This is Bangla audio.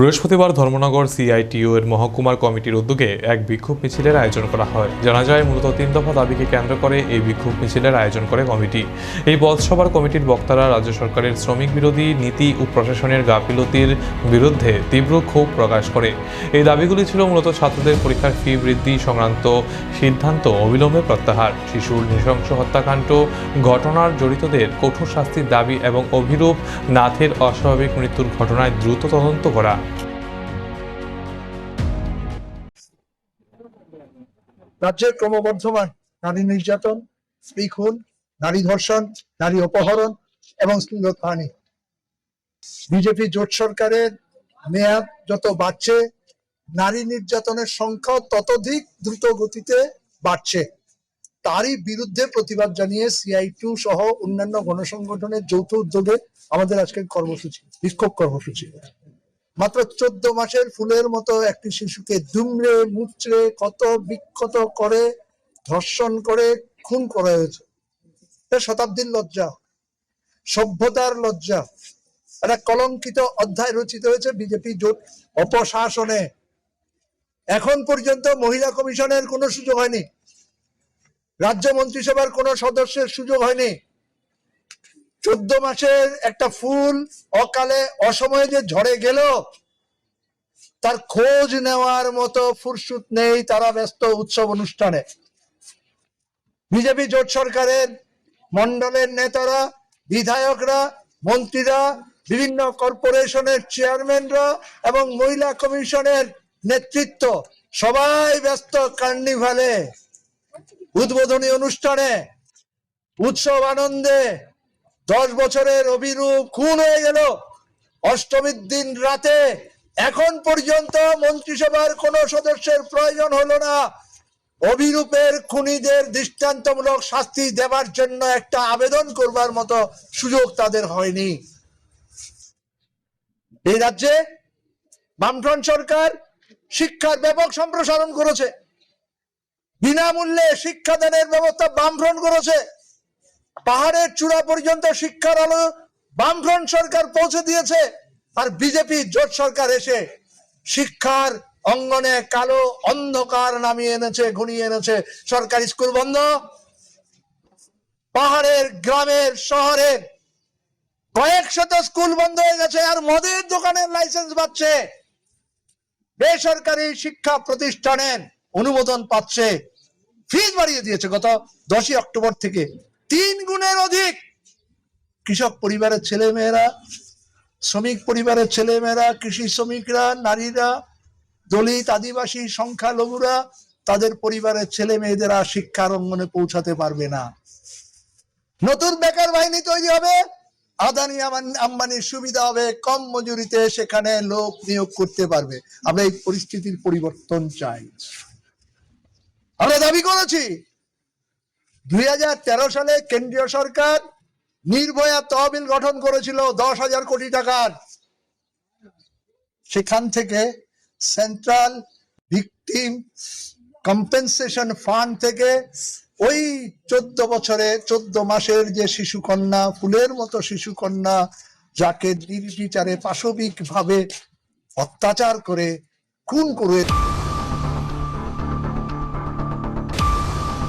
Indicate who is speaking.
Speaker 1: বৃহস্পতিবার ধর্মনগর সিআইটিইউ এর মহকুমার কমিটির উদ্যোগে এক বিক্ষোভ মিছিলের আয়োজন করা হয়। জানা যায়, মূলত তিন দফা দাবিকে কেন্দ্র করে এই বিক্ষোভ মিছিলের আয়োজন করে কমিটি। এই পথসভার কমিটির বক্তারা রাজ্য সরকারের শ্রমিক বিরোধী নীতি ও প্রশাসনের গাফিলতির বিরুদ্ধে তীব্র ক্ষোভ প্রকাশ করে। এই দাবিগুলি ছিল মূলত ছাত্রদের পরীক্ষার ফি বৃদ্ধি সংক্রান্ত সিদ্ধান্ত অবিলম্বে প্রত্যাহার। শিশুর নৃশংস হত্যাকাণ্ড, ঘটনার জড়িতদের কঠোর শাস্তির দাবি এবং অভিরূপ নাথের অস্বাভাবিক মৃত্যুর ঘটনায় দ্রুত তদন্ত করা।
Speaker 2: রাজ্যের ক্রমবর্ধমান নারী নির্যাতন, স্ত্রী খুন, নারী ধর্ষণ, নারী অপহরণ এবং স্ত্রীলতাহানি বিজেপি জোট সরকারের মেয়াদ যত বাড়ছে, নারী নির্যাতনের সংখ্যা ততোধিক দ্রুত গতিতে বাড়ছে। তারই বিরুদ্ধে প্রতিবাদ জানিয়ে সিআই টু সহ অন্যান্য গণসংগঠনের যৌথ উদ্যোগে আমাদের আজকের কর্মসূচি, বিক্ষোভ কর্মসূচি। মাত্র চোদ্দ মাসের ফুলের মতো একটি শিশুকে দুমড়ে মুচড়ে কত বিক্ষত করে, ধর্ষণ করে, খুন করা হয়েছে। এটা শতাব্দীর লজ্জা। সভ্যতার লজ্জা। একটা কলঙ্কিত অধ্যায় রচিত হয়েছে বিজেপি জোট অপশাসনে। এখন পর্যন্ত মহিলা কমিশনের কোনো সুযোগ হয়নি। রাজ্য মন্ত্রিসভার কোনো সদস্যের সুযোগ হয়নি। চোদ্দ মাসের একটা ফুল অকালে অসময়ে যে ঝরে গেল, তার খোঁজ নেওয়ার মতো ফুরসুত নেই তারা ব্যস্ত উৎসব অনুষ্ঠানে। বিজেপি জোট সরকারের মন্ডলের নেতারা, বিধায়করা, মন্ত্রীরা, বিভিন্ন কর্পোরেশনের চেয়ারম্যানরা এবং মহিলা কমিশনের নেতৃত্ব, সবাই ব্যস্ত কার্নিভালে। উদ্বোধনী অনুষ্ঠানে উৎসব আনন্দে দশ বছরের অভিরূপ খুন হয়ে গেল। অষ্টমীর দিন রাতে এখন পর্যন্ত মন্ত্রিসভার কোন সদস্যের প্রয়োজন হলো না। অভিরূপের খুনিদের দৃষ্টান্তমূলক শাস্তি দেওয়ার জন্য একটা আবেদন করবার মতো সুযোগ তাদের হয়নি। এই রাজ্যে বামফ্রন্ট সরকার শিক্ষার ব্যাপক সম্প্রসারণ করেছে। বিনামূল্যে শিক্ষাদানের ব্যবস্থা বামফ্রন্ট করেছে। পাহাড়ের চূড়া পর্যন্ত শিক্ষার আলো বামফ্রন্ট সরকার পৌঁছে দিয়েছে, আর বিজেপি জোট সরকার এসে শিক্ষার অঙ্গনে কালো অন্ধকার নামিয়ে এনেছে, ঘুরিয়ে এনেছে সরকারি স্কুল বন্ধ। পাহাড়ের গ্রামের শহরের কয়েক শত স্কুল বন্ধ হয়ে গেছে, আর মদের দোকানের লাইসেন্স পাচ্ছে বেসরকারি শিক্ষা প্রতিষ্ঠানের অনুমোদন পাচ্ছে। ফিজ বাড়িয়ে দিয়েছে গত দশই অক্টোবর থেকে। গুণের অধিক। কৃষক পরিবারের ছেলে মেয়েরা শ্রমিক পরিবারের ছেলে মেয়েরা কৃষি শ্রমিকরা, নারীরা, দলিত, আদিবাসী, সংখ্যালঘুরা, তাদের পরিবারের ছেলে মেয়েদের শিক্ষার অঙ্গনে পৌঁছাতে পারবে না। নতুন বেকার বাহিনী তৈরি হবে। আদানি আম্বানি- আম্বানির সুবিধা হবে। কম মজুরিতে সেখানে লোক নিয়োগ করতে পারবে। আমরা এই পরিস্থিতির পরিবর্তন চাই। আমরা দাবি করেছি দুই হাজার তেরো সালে কেন্দ্রীয় সরকার নির্ভয়া তহবিল গঠন করেছিল দশ হাজার কোটি টাকার। সেখান থেকে সেন্ট্রাল ভিকটিম কম্পেনসেশন ফান্ড থেকে ওই চোদ্দ বছরে, চোদ্দ মাসের যে শিশু কন্যা ফুলের মতো শিশু কন্যা যাকে নির্বিচারে পাশবিক ভাবে অত্যাচার করে, খুন করে